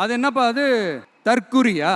அது என்னப்பா அது? தற்குறியா?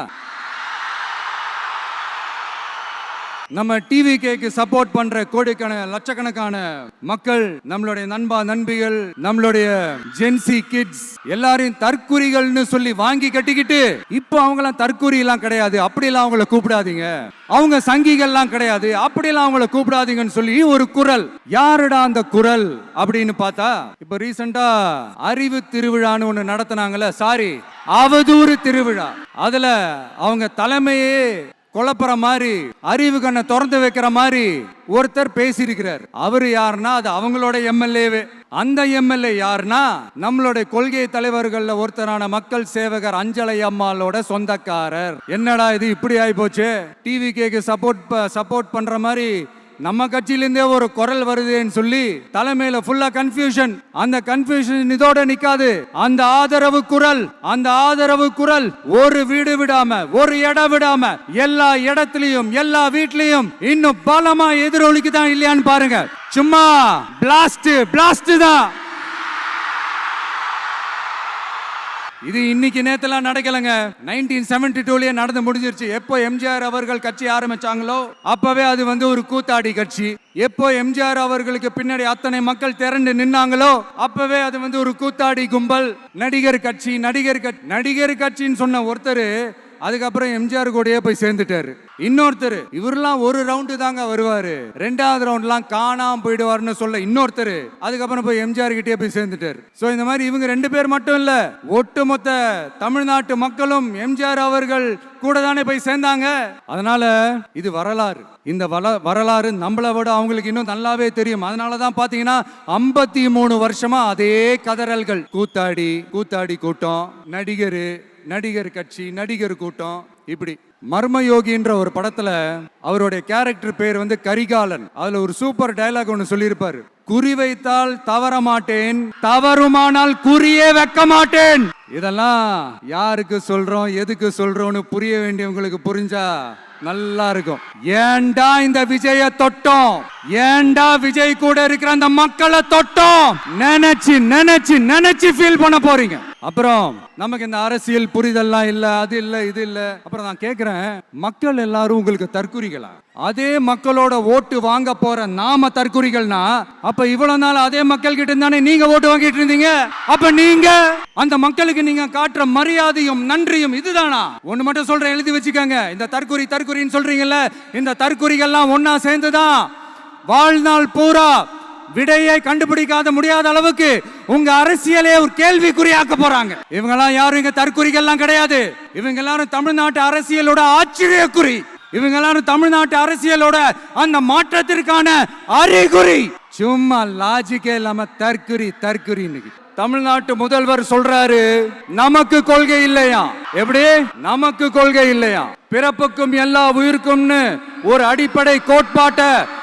நம்ம டிவி கேக்கு சப்போர்ட் பண்ற கோடிக்கண லட்சக்கணக்கான மக்கள் நம்மளுடைய நண்பா நண்பிகள் நம்மளுடைய ஜென்சி கிட்ஸ் எல்லாரையும் தற்குறிகள்னு சொல்லி வாங்கி கட்டிக்கிட்டு இப்போ அவங்களாம் தற்குறி எல்லாம் கிடையாது. அப்படிலாம் அவங்கள கூப்பிடாதீங்க. அவங்க சங்கிகள்லாம் கிடையாது. அப்படிலாம் அவங்கள கூப்பிடாதீங்கன்னு சொல்லி ஒரு குரல். யாருடா அந்த குரல்? அப்படின்னு பார்த்தா இப்போ ரீசெண்டா அறிவு திருவிழான்னு ஒன்று நடத்தினாங்கல்ல சாரி அவதூறு திருவிழா. அதுல அவங்க தலைமையே குழப்புற மாதிரி அறிவு கண்ணை திறந்து வைக்கிற மாதிரி ஒருத்தர் பேசியிருக்கிறார். அவர் யாருன்னா அது அவங்களோட எம்எல்ஏவே. அந்த எம்எல்ஏ யாருன்னா நம்மளுடைய கொள்கை தலைவர்கள்ல ஒருத்தரான மக்கள் சேவகர் அஞ்சலை அம்மாளோட சொந்தக்காரர். என்னடா இது இப்படி ஆயி போச்சு டிவி கேக்கு சப்போர்ட் சப்போர்ட் பண்ற மாதிரி நம்ம கட்சியிலிருந்தே ஒரு குரல் வருதுன்னு சொல்லி தலைமையில ஃபுல்லா கன்ஃபியூஷன் அந்த கன்ஃபியூஷன் இதோட நிக்காது. அந்த ஆதரவு குரல் அந்த ஆதரவு குரல் ஒரு வீடு விடாம ஒரு இடம் விடாம எல்லா இடத்துலயும் எல்லா வீட்லயும் இன்னும் பலமா எதிரொலிக்குதான் இல்லையான்னு பாருங்க. சும்மா பிளாஸ்ட் பிளாஸ்ட் தான். இது இன்னைக்கு நேத்தெல்லாம் நடக்கலங்க. நைன்டீன் செவன்டி டூலயே நடந்து முடிஞ்சிருச்சு. எப்போ எம்ஜிஆர் அவர்கள் கட்சி ஆரம்பிச்சாங்களோ அப்பவே அது வந்து ஒரு கூத்தாடி கட்சி. எப்போ எம்ஜிஆர் அவர்களுக்கு பின்னாடி அத்தனை மக்கள் திரண்டு நின்னாங்களோ அப்பவே அது வந்து ஒரு கூத்தாடி கும்பல். நடிகர் கட்சி நடிகர் கட்சி நடிகர் கட்சின்னு சொன்ன ஒருத்தர் அதுக்கப்புறம் எம்ஜிஆர் கூடயே போய் சேர்ந்துட்டாரு. இன்னொருத்தர் இவரெல்லாம் ஒரு ரவுண்டு தாங்க வருவாரு. ரெண்டாவது ரவுண்ட்லாம் காணாம போயிடுவாருன்னு சொல்ல இன்னொருத்தர் அதுக்கப்புறம் போய் எம்ஜிஆர் கிட்டே போய் சேர்ந்துட்டாரு. ஸோ இந்த மாதிரி இவங்க ரெண்டு பேர் மட்டும் இல்ல ஒட்டுமொத்த தமிழ்நாட்டு மக்களும் எம்ஜிஆர் அவர்கள் கூட தானே போய் சேர்ந்தாங்க. அதனால இது வரலாறு. இந்த வள வரலாறு நம்மளை விட அவங்களுக்கு இன்னும் நல்லாவே தெரியும். அதனால தான் பார்த்தீங்கன்னா ஐம்பத்தி மூணு வருஷமா அதே கதறல்கள். கூத்தாடி கூத்தாடி கூட்டம் நடிகர் நடிகர் கட்சி நடிகர் கூட்டம் இப்படி. மர்மயோகின்ற ஒரு படத்துல அவருடைய கேரக்டர் பேர் வந்து கரிகாலன். அதுல ஒரு சூப்பர் டைலாக் ஒன்று சொல்லியிருப்பாரு. குறி வைத்தால் தவற மாட்டேன் தவறுமானால் குறியே வைக்க மாட்டேன். இதெல்லாம் யாருக்கு சொல்றோம் எதுக்கு சொல்றோம்னு புரிய வேண்டியவங்களுக்கு புரிஞ்சா நல்லா இருக்கும். ஏண்டா இந்த விஜய தொட்டோம்? ஏன்டா விஜய் கூட இருக்கிற அந்த மக்களை தொட்டோம்? நினைச்சு நினைச்சு நினைச்சு ஃபீல் பண்ண போறீங்க. அப்புறம் நமக்கு இந்த அரசியல் புரிதல்லாம் இல்ல அது இல்ல இது இல்ல. அப்புறம் நான் கேக்குறேன் மக்கள் எல்லாரும் உங்களுக்கு தற்குறிகளா? அதே மக்களோட ஓட்டு வாங்க போற நாம தற்குறிகள்னா அப்ப இவ்வளவு நாள் அதே மக்கள் கிட்ட தானே நீங்க ஓட்டு வாங்கிட்டு இருந்தீங்க? அப்ப நீங்க அந்த மக்களுக்கு நீங்க காட்டுற மரியாதையும் நன்றியும் இதுதானா? ஒண்ணு மட்டும் சொல்றேன் எழுதி வச்சுக்கோங்க. இந்த தற்குறி தற்குறின்னு சொல்றீங்கல்ல இந்த தற்குறிகள்லாம் ஒன்னா சேர்ந்துதான் வாழ்நாள் பூரா விடையை கண்டுபிடிக்காத முடியாத அளவுக்கு உங்க அரசியலே ஒரு கேள்விக்குறியாக்க போறாங்க. இவங்க எல்லாம் யாரும் இங்க தற்குறிகள்லாம் கிடையாது. இவங்க எல்லாரும் தமிழ்நாட்டு அரசியலோட ஆச்சரியக்குறி. இவங்க எல்லாரும் தமிழ்நாட்டு அரசியலோட அந்த மாற்றத்திற்கான அறிகுறி. சும்மா லாஜிக்கே இல்லாம தற்குறி தற்குறி தமிழ்நாட்டு முதல்வர் சொல்றாரு நமக்கு கொள்கை இல்லையா? எப்படி? நமக்கு கொள்கை இல்லையா? பிறப்புக்கும் எல்லா உயிருக்கும்னு ஒரு அடிப்படை கோட்பாட்டை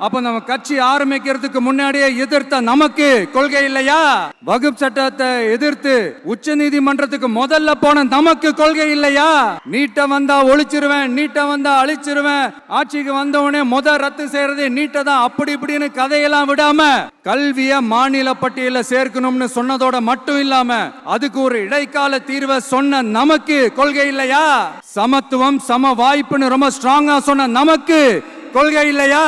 அப்ப நம்ம கட்சி ஆரம்பிக்கிறதுக்கு முன்னாடியே எதிர்த்த நமக்கு கொள்கை இல்லையா? வகுப்பு சட்டத்தை எதிர்த்து உச்ச நீதிமன்றத்துக்கு முதல்ல போன நமக்கு கொள்கை இல்லையா? நீட்ட வந்தா ஒழிச்சிருவேன் நீட்ட வந்தா அழிச்சிருவேன். ஆட்சிக்கு வந்தவனே முத ரத்து செய்யறது நீட்ட தான் அப்படி இப்படின்னு கதையெல்லாம் விடாம கல்விய மாநில பட்டியல சேர்க்கணும்னு சொன்னதோட மட்டும் இல்லாம அதுக்கு ஒரு இடைக்கால தீர்வை சொன்ன நமக்கு கொள்கை இல்லையா? சமத்துவம் சம வாய்ப்புன்னு ரொம்ப ஸ்ட்ராங்கா சொன்ன நமக்கு கொள்கை இல்லையா?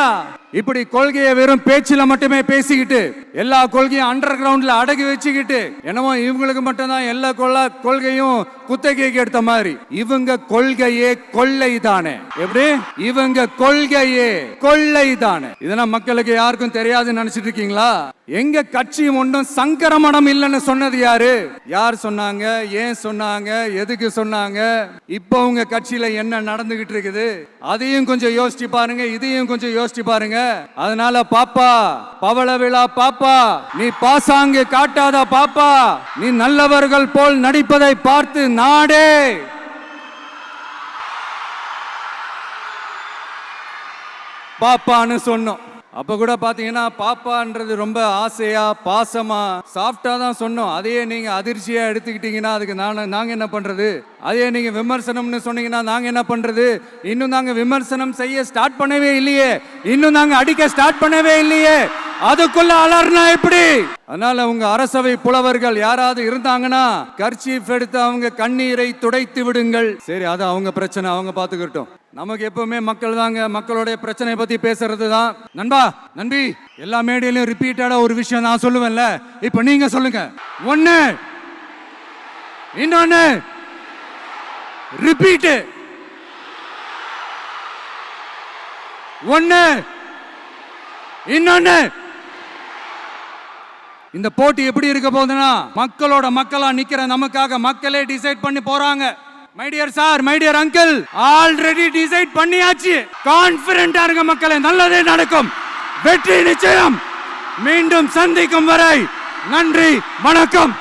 இப்படி கொள்கையை வெறும் பேச்சில் மட்டுமே பேசிக்கிட்டு எல்லா கொள்கையும் அண்டர் கிரவுண்ட்ல அடக்கி வச்சுக்கிட்டு என்னமோ இவங்களுக்கு மட்டும்தான் எல்லா கொள்ள கொள்கையும் குத்தகைக்கு எடுத்த மாதிரி. இவங்க கொள்கையே கொள்ளை தானே எப்படி? இவங்க கொள்கையே கொள்ளை தானே இதெல்லாம் மக்களுக்கு யாருக்கும் தெரியாதுன்னு நினைச்சிட்டு இருக்கீங்களா? எங்க கட்சி ஒன்றும் சங்கரமணம் இல்லைன்னு சொன்னது யாரு? யார் சொன்னாங்க? ஏன் சொன்னாங்க? எதுக்கு சொன்னாங்க? இப்போ உங்க கட்சியில என்ன நடந்துகிட்டு இருக்குது? அதையும் கொஞ்சம் யோசிச்சு பாருங்க இதையும் கொஞ்சம் யோசிச்சு பாருங்க. அதனால பாப்பா பவள விழா பாப்பா நீ பாசாங்கு காட்டாத பாப்பா நீ நல்லவர்கள் போல் நடிப்பதை பார்த்து நாடே. பாப்பான்னு சொன்னோம். அப்போ கூட பார்த்தீங்கன்னா பாப்பான்றது ரொம்ப ஆசையாக பாசமாக சாஃப்டாக தான் சொன்னோம். அதையே நீங்கள் அதிர்ச்சியாக எடுத்துக்கிட்டீங்கன்னா அதுக்கு நான் நாங்கள் என்ன பண்ணுறது அதையே நீங்கள் விமர்சனம்னு சொன்னீங்கன்னா நாங்கள் என்ன பண்ணுறது இன்னும் நாங்கள் விமர்சனம் செய்ய ஸ்டார்ட் பண்ணவே இல்லையே. இன்னும் நாங்கள் அடிக்க ஸ்டார்ட் பண்ணவே இல்லையே. அதுக்குள்ள அலர்னா எப்படி? அதனால உங்க அரசவை புலவர்கள் யாராவது இருந்தாங்கன்னா கர்ச்சீஃப் எடுத்து அவங்க கண்ணீரை துடைத்து விடுங்கள். சரி அது அவங்க பிரச்சனை அவங்க பாத்துக்கிட்டோம் நமக்கு எப்பவுமே மக்கள் தாங்க மக்களுடைய பிரச்சனை பத்தி பேசுறது தான். நண்பா நண்பி எல்லா மேடையிலும் ரிப்பீட்டடா ஒரு விஷயம் நான் சொல்லுவேன்ல. இப்ப நீங்க சொல்லுங்க. ஒண்ணு இன்னொன்னு ரிப்பீட்டு ஒன்னு இன்னொன்னு இந்த போட்டி எப்படி இருக்க போகுதுன்னா மக்களோட மக்களா நிக்கிற நமக்காக மக்களே டிசைட் பண்ணி போறாங்க. My dear sir my dear uncle already decide பண்ணியாச்சு. கான்பிடண்டா இருங்க மக்களே நல்லதே நடக்கும். வெற்றி நிச்சயம். மீண்டும் சந்திக்கும் வரை நன்றி வணக்கம்.